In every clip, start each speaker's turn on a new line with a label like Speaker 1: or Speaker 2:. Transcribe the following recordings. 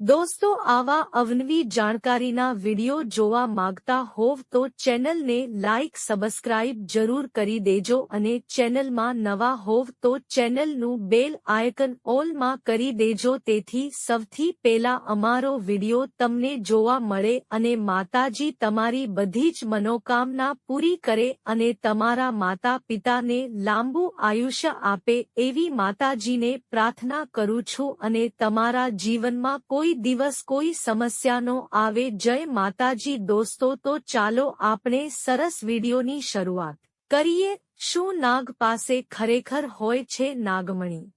Speaker 1: દોસ્તો, આવા અવનવી જાણકારીના વિડિયો જોવા માંગતા હોવ તો ચેનલને લાઇક સબસ્ક્રાઇબ જરૂર કરી દેજો અને ચેનલમાં નવા હોવ તો ચેનલનું બેલ આયકન ઓલમાં કરી દેજો. તેથી સૌથી પહેલા અમારો વિડિયો તમને જોવા મળે અને માતાજી તમારી બધી જ મનોકામના પૂરી કરે અને તમારા માતા પિતાને લાંબુ આયુષ્ય આપે એવી માતાજીને પ્રાર્થના કરું છું અને તમારા જીવનમાં કોઈ કોઈ દિવસ કોઈ સમસ્યાનો આવે, જય માતાજી દોસ્તો, તો ચાલો આપણે સરસ વિડીયોની શરૂઆત કરીએ. શું નાગ પાસે ખરેખર હોય છે નાગમણી?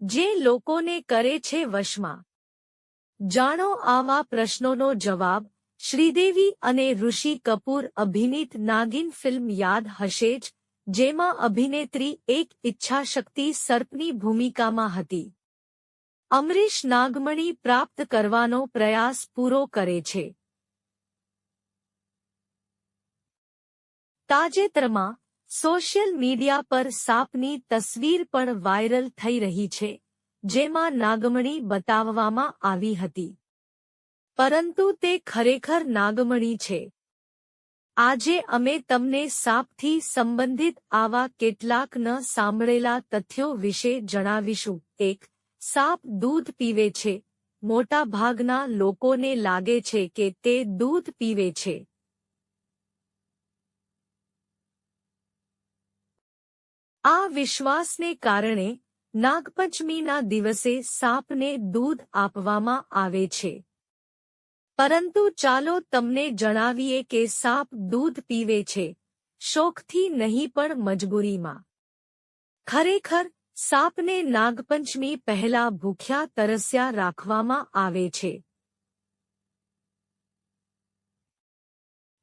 Speaker 1: જે લોકોને કરે છે વશમાં? જાણો આવા પ્રશ્નોનો જવાબ. શ્રીદેવી અને ઋષિ કપૂર અભિનીત નાગિન ફિલ્મ યાદ હશે જ, જેમાં અભિનેત્રી એક ઈચ્છાશક્તિ સર્પની ભૂમિકામાં હતી. અમરીશ નાગમણી પ્રાપ્ત કરવાનો પ્રયાસ પૂરો કરે છે. તાજેતરમાં સોશિયલ મીડિયા પર સાપની તસવીર પણ વાયરલ થઈ રહી છે, જેમાં નાગમણી બતાવવામાં આવી હતી. પરંતુ તે ખરેખર નાગમણી છે. આજે અમે તમને સાપથી સંબંધિત આવા કેટલાક ન સાંભળેલા તથ્યો વિશે જણાવીશું. એક સાપ દૂધ પીવે છે. મોટા ભાગના લોકોને લાગે છે કે તે દૂધ પીવે છે. આ વિશ્વાસને કારણે નાગપંચમીના દિવસે સાપને દૂધ આપવામાં આવે છે. પરંતુ ચાલો તમને જણાવીએ કે સાપ દૂધ પીવે છે. શોખથી નહીં પણ મજબૂરીમાં. ખરેખર સાપને નાગપંચમી પહેલા ભૂખ્યા તરસ્યા રાખવામાં આવે છે.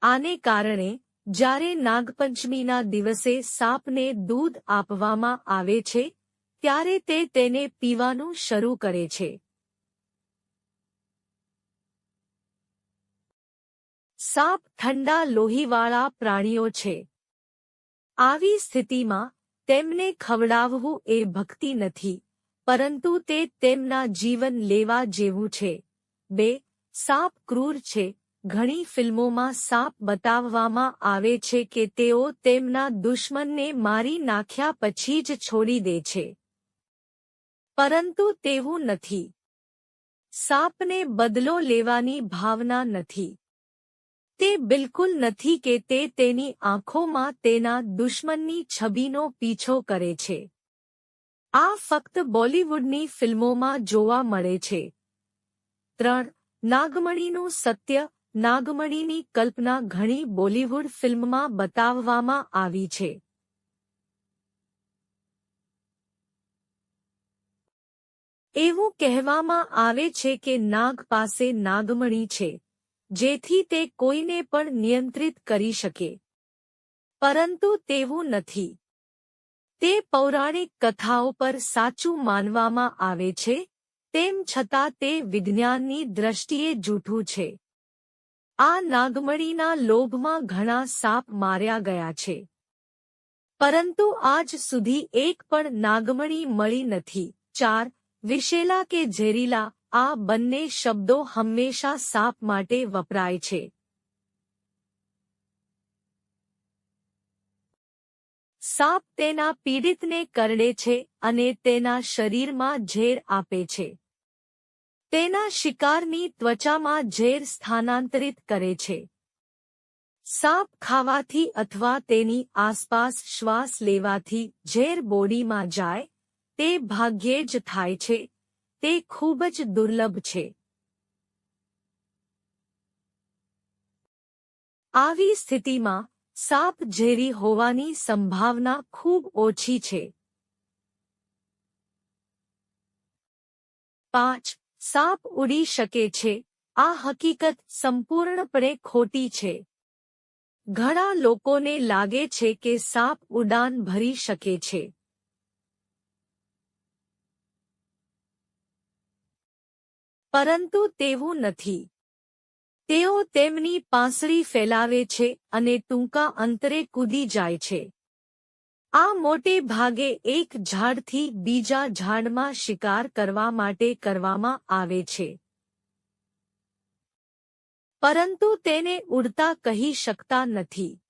Speaker 1: આને કારણે, જ્યારે નાગપંચમીના દિવસે સાપને દૂધ આપવામાં આવે છે, ત્યારે તે તેને પીવાનું શરૂ કરે છે. સાપ ઠંડા લોહીવાળા પ્રાણીઓ છે. આવી સ્થિતિમાં તેમને ખવડાવવું એ ભક્તિ નથી, પરંતુ તે તેમના જીવન લેવા જેવું છે. બે, સાપ ક્રૂર છે. ઘણી ફિલ્મોમાં સાપ બતાવવામાં આવે છે કે તેઓ તેમના દુશ્મનને મારી નાખ્યા પછી જ છોડી દે છે. પરંતુ તેવું નથી. સાપને બદલો લેવાની ભાવના નથી. તે બિલકુલ નથી કે તે તેની આંખોમાં તેના દુશ્મનની છબીનો પીછો કરે છે. આ ફક્ત બોલિવૂડની ફિલ્મોમાં જોવા મળે છે. ત્રણ, નાગમણીનું સત્ય, નાગમણીની કલ્પના ઘણી બોલિવૂડ ફિલ્મમાં બતાવવામાં આવી છે. એવું કહેવામાં આવે છે કે નાગ પાસે નાગમણી છે. જેથી તે કોઈને પણ નિયંત્રિત કરી શકે. પરંતુ તેવું નથી. તે પૌરાણિક કથાઓ પર સાચું માનવામાં આવે છે, તેમ છતાં તે વિજ્ઞાનની દ્રષ્ટિએ જૂઠું છે. આ નાગમણીના લોભમાં ઘણા સાપ માર્યા ગયા છે. પરંતુ આજ સુધી એક પણ નાગમણી મળી નથી. ચાર, વિશેલા કે ઝેરીલા આ બંને શબ્દો હંમેશા સાપ માટે વપરાય છે. સાપ તેના પીડિતને કરડે છે અને તેના શરીરમાં ઝેર આપે છે. તેના શિકારની ત્વચામાં ઝેર સ્થાનાંતરિત કરે છે. સાપ ખાવાથી અથવા તેની આસપાસ શ્વાસ લેવાથી ઝેર બોડીમાં જાય, તે ભાગ્યે જ થાય છે. તે ખૂબ જ દુર્લભ છે. આવી સ્થિતિમાં, સાપ ઝેરી હોવાની સંભાવના ખૂબ ઓછી છે. પાંચ, સાપ ઉડી શકે છે. આ હકીકત સંપૂર્ણપણે ખોટી છે. ઘણા લોકોને લાગે છે કે સાપ ઉડાન ભરી શકે છે. પરંતુ તેવું નથી. તેઓ તેમની પાંસળી ફેલાવે છે અને ટૂંકા અંતરે કૂદી જાય છે. આ મોટે ભાગે એક ઝાડથી બીજા ઝાડમાં શિકાર કરવા માટે કરવામાં આવે છે. પરંતુ તેને ઉડતા કહી શકતા નથી.